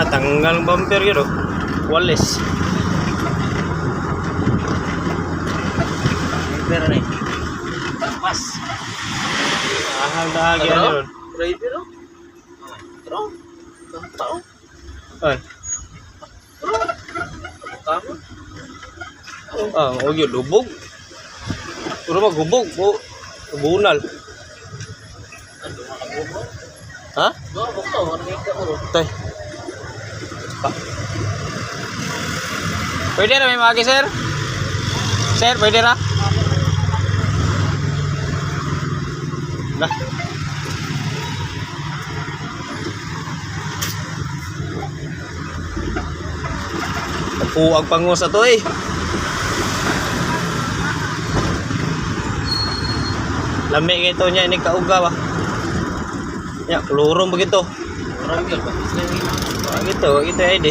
Natanggal ang bumper yun, oh. Walis. Pero na eh. Pas. Ahal dahagi Ano? yun. Rider oh. Pero, tao. Ay. Tama. Ah, oh yun, lubog. Puro ba gubog? Bu bunal. Ano? Ha? Kauro? Tay. Pa. Pwede na may magi, sir? Sir, pwede na? Lah. Puag pango sa to eh. Lami ito niya ini kauga ba. Ya, klorong begitu. Wag ito, ito ay di.